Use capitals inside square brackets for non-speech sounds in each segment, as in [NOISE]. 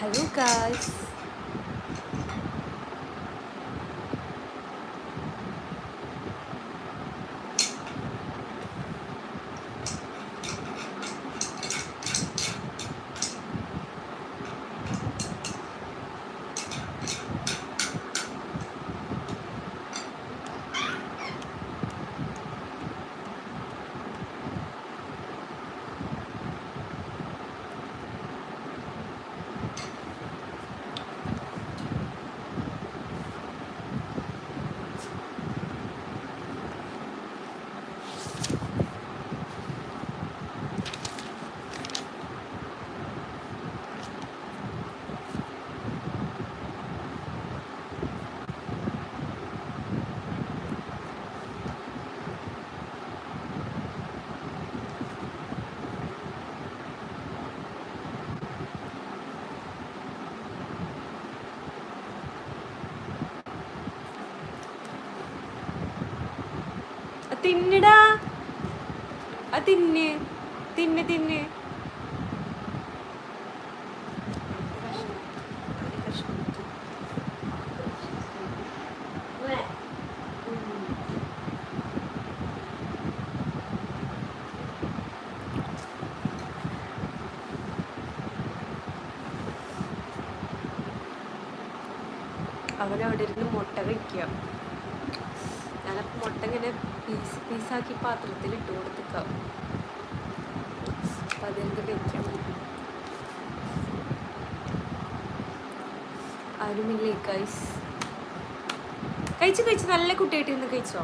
hello guys. തിന്നടാ. ആ തിന്ന് തിന്ന് തിന്ന്. അവനവിടെ ഇരുന്ന് മുട്ട കഴിക്കുക ഞാനപ്പോൾ മുട്ട ഇങ്ങനെ പീസ് പീസാക്കി പാത്രത്തിൽ ഇട്ട് കൊടുത്തേക്കാം അപ്പം കഴിക്കാം ആരുമില്ലേ കൈസ് കഴിച്ചു കഴിച്ചു. നല്ല കുട്ടിയായിട്ട് ഇന്ന് കഴിച്ചോ?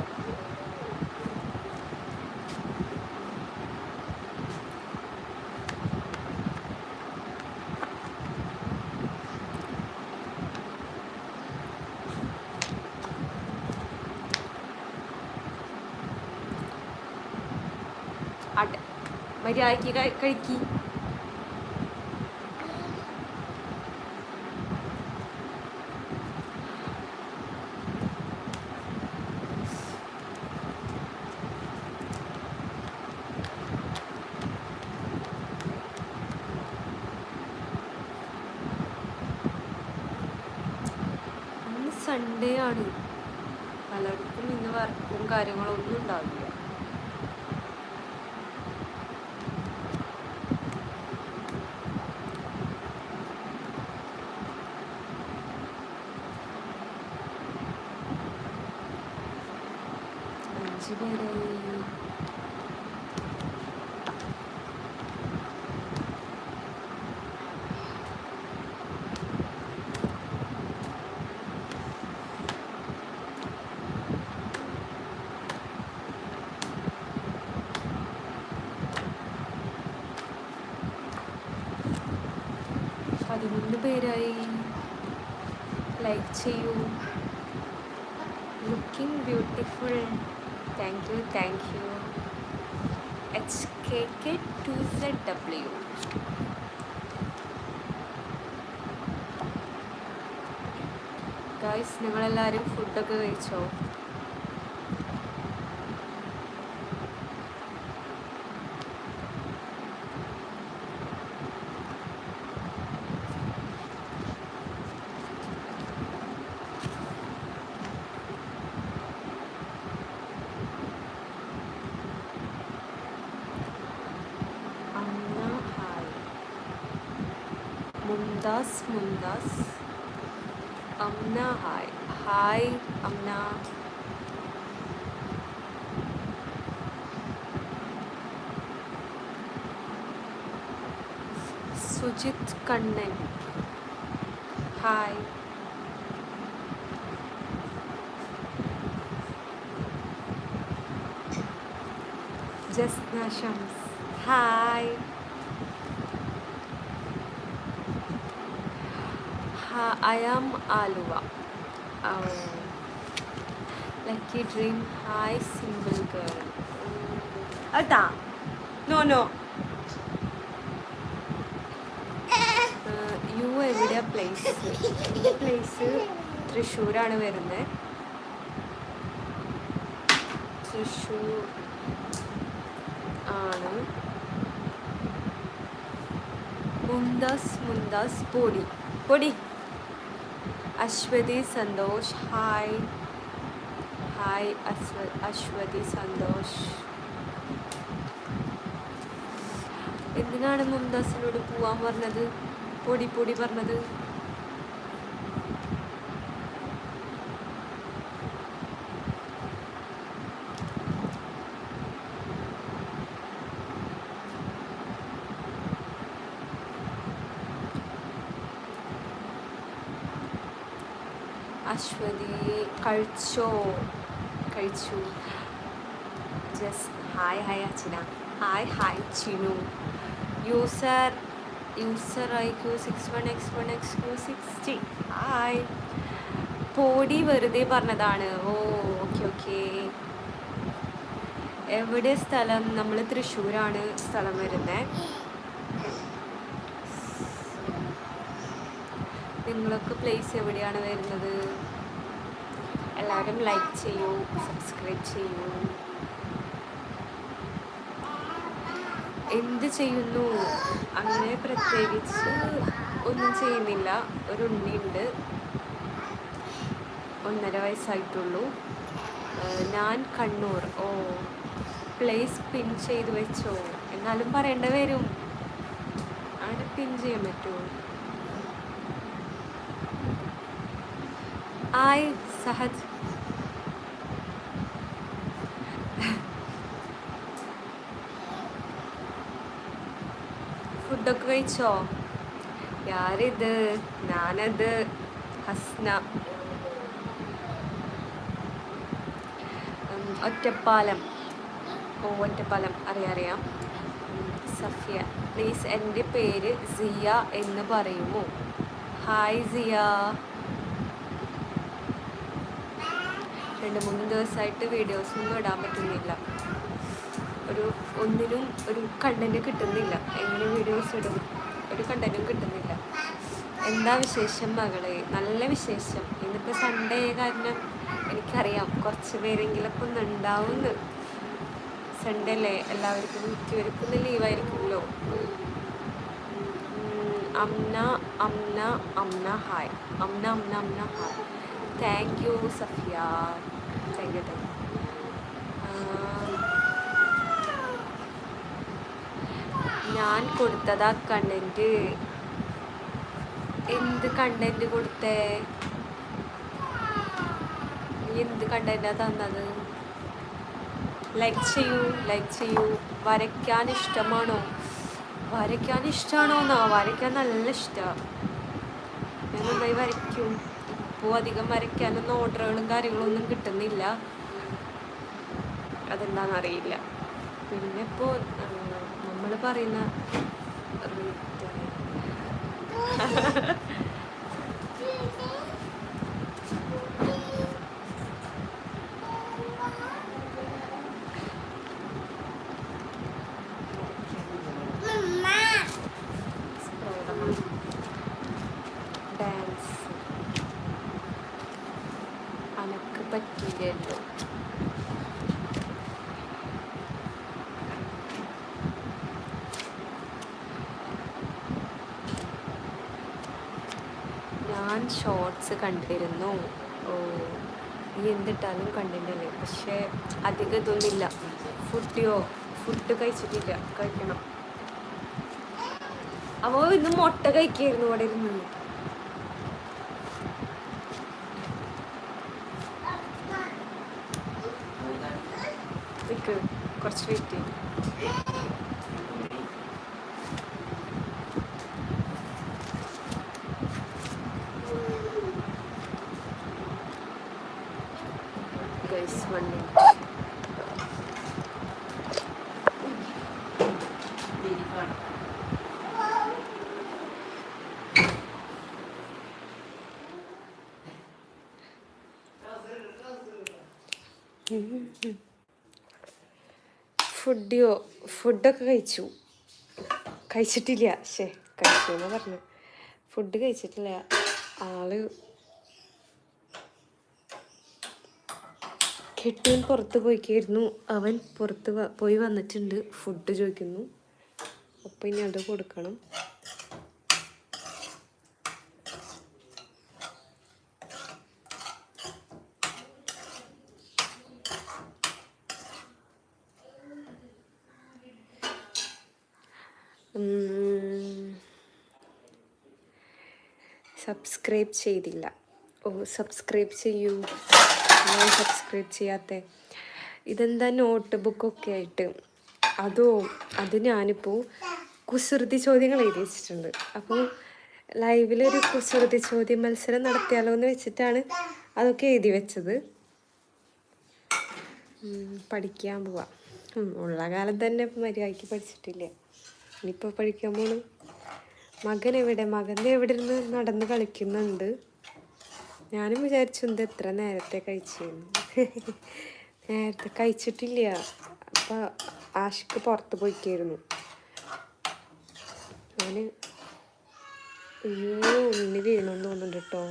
ആട്ടെ മര്യാദയ്ക്ക് കഴി- കഴിക്കി. സൺഡേ ആണ്. പലർക്കും ഇന്ന് വർക്കും കാര്യങ്ങളൊന്നും ഉണ്ടാവില്ല. അഞ്ച് പേരായി പതിനൊന്ന് പേരായി ലൈക്ക് ചെയ്യൂ looking beautiful thank you thank you H K K two Z W guys നിങ്ങളെല്ലാവരും ഫുഡൊക്കെ കഴിച്ചോ? Mumtaz Mumtaz Amna hi hi Amna Sujith Kannan hi Jasna Shams hi Ha- I am dream. Hi, single girl. അതാ no no you എവിടെ place place തൃശ്ശൂരാണ് വരുന്നത് തൃശ്ശൂർ ആണ്. മുന്താസ് മുന്താസ് പൊടി. പൊടി. അശ്വതി സന്തോഷ്. ഹായ് ഹായ് അശ്വ അശ്വതി സന്തോഷ്. എന്തിനാണ് മുംതാസിനോട് പോവാൻ പറഞ്ഞത്? പൊടി പൊടി പറഞ്ഞത്? അശ്വതി കഴിച്ചോ? കഴിച്ചു. ജസ് ഹായ് ഹായ് അച്ഛന hi hi Chinu. User user I Q six one X one X Q sixty hi പോടി വെറുതെ പറഞ്ഞതാണ്. ഓ ഓക്കെ ഓക്കെ എവിടെ സ്ഥലം? നമ്മൾ തൃശ്ശൂരാണ് സ്ഥലം വരുന്നത് നിങ്ങളൊക്കെ പ്ലേസ് എവിടെയാണ് വരുന്നത്? എല്ലാവരും ലൈക്ക് ചെയ്യൂ സബ്സ്ക്രൈബ് ചെയ്യൂ. എന്ത് ചെയ്യുന്നു? അങ്ങനെ പ്രത്യേകിച്ച് ഒന്നും ചെയ്യുന്നില്ല. ഒരു ഉണ്ണിയുണ്ട്. ഒന്നര വയസ്സായിട്ടുള്ളൂ. ഞാൻ കണ്ണൂർ. ഓ പ്ലേസ് പിൻ ചെയ്ത് വെച്ചോ. എന്നാലും പറയേണ്ട വരും. അവിടെ പിൻ ചെയ്യാൻ പറ്റുമോ? ഹായ് സഹജ് ഫുഡൊക്കെ കഴിച്ചോ യാരിത് ഞാനത് ഹസ്ന ഒറ്റപ്പാലം ഓ ഒറ്റപ്പാലം അറിയാം അറിയാം സഫിയ പ്ലീസ് എന്റെ പേര് സിയ എന്ന് പറയുമോ? ഹായ് സിയ. രണ്ട് മൂന്ന് ദിവസമായിട്ട് വീഡിയോസ് ഒന്നും ഇടാൻ പറ്റുന്നില്ല. ഒരു ഒന്നിനും ഒരു കണ്ടന്റ് കിട്ടുന്നില്ല. എങ്ങനെ വീഡിയോസ് ഇടും? ഒരു കണ്ടന്റും കിട്ടുന്നില്ല. എന്താ വിശേഷം മകളെ? നല്ല വിശേഷം. ഇന്നിപ്പോൾ സൺഡേ കാരണം എനിക്കറിയാം. കുറച്ച് പേരെങ്കിലൊക്കെ ഒന്ന് ഉണ്ടാവുമെന്ന് സൺഡേ അല്ലേ? എല്ലാവർക്കും മിക്കവർക്കും ഒന്ന് ലീവായിരിക്കുമല്ലോ Amna Amna Amna hi Amna Amna Amna hi thank you Safiya thank you thank you ഞാൻ കൊടുത്തതാ കണ്ടന്റ് എന്ത് കണ്ടന്റ് കൊടുത്തേ? എന്ത് കണ്ടന്റാ തന്നത്? ലൈക്ക് ചെയ്യൂ ലൈക്ക് ചെയ്യൂ. വരയ്ക്കാൻ ഇഷ്ടമാണോ? വരയ്ക്കാൻ ഇഷ്ടമാണോ എന്നാ? വരയ്ക്കാൻ നല്ല ഇഷ്ടമാണ് ഞാൻ നന്നായി വരയ്ക്കും. ഇപ്പോൾ അധികം വരയ്ക്കാനൊന്നും ഓർഡറുകളും കാര്യങ്ങളൊന്നും കിട്ടുന്നില്ല. അതെന്താണെന്നറിയില്ല പിന്നെ ഇപ്പോൾ പറയുന്ന [LAUGHS] ഷോർട്സ് കണ്ടിരുന്നു. ഓ നീ എന്തിട്ടാലും കണ്ടിട്ടല്ലേ? പക്ഷേ അധികം ഇതൊന്നുമില്ല. ഫുഡിയോ ഫുഡ് കഴിച്ചിട്ടില്ല. കഴിക്കണം. അവ ഇന്ന് മുട്ട കഴിക്കായിരുന്നു അവിടെ ഇരുന്നു. കുറച്ച് വെയിറ്റ് ചെയ്യും. ഗൈസ് വൺ ഫുഡിയോ ഫുഡൊക്കെ കഴിച്ചു. കഴിച്ചിട്ടില്ല. ശേ കഴിച്ചു എന്ന് പറഞ്ഞു. ഫുഡ് കഴിച്ചിട്ടില്ല. ആൾ കെട്ടിയൻ പുറത്ത് പോയിക്കായിരുന്നു. അവൻ പുറത്ത് പോയി വന്നിട്ടുണ്ട്. ഫുഡ് ചോദിക്കുന്നു. അപ്പം ഇനി അത് കൊടുക്കണം. സബ്സ്ക്രൈബ് ചെയ്തില്ല. ഓ സബ്സ്ക്രൈബ് ചെയ്യൂ. ഞാൻ സബ്സ്ക്രൈബ് ചെയ്യാത്ത. ഇതെന്താ നോട്ട് ബുക്കൊക്കെ ആയിട്ട്. അതോ അത് ഞാനിപ്പോൾ കുസൃതി ചോദ്യങ്ങൾ എഴുതി വെച്ചിട്ടുണ്ട്. അപ്പോൾ ലൈവിലൊരു കുസൃതി ചോദ്യ മത്സരം നടത്തിയാലോ എന്ന് വെച്ചിട്ടാണ് അതൊക്കെ എഴുതി വെച്ചത്. പഠിക്കാൻ പോവാം. ഉള്ള കാലം തന്നെ ഇപ്പം മര്യാദയ്ക്ക് പഠിച്ചിട്ടില്ല. ഇനിയിപ്പോൾ പഠിക്കാൻ പോണു. മകൻ എവിടെ മകൻ ദേ എവിടെ ഇരുന്ന് നടന്ന് കളിക്കുന്നുണ്ട്. ഞാനും വിചാരിച്ചു എന്ത് എത്ര നേരത്തെ കഴിച്ചിരുന്നു നേരത്തെ കഴിച്ചിട്ടില്ല. അപ്പം ആഷിക്ക് പുറത്ത് പോയിക്കായിരുന്നു. ഞാൻ അയ്യോ ഉണ്ണി വീണെന്ന് തോന്നുന്നുണ്ട് കേട്ടോ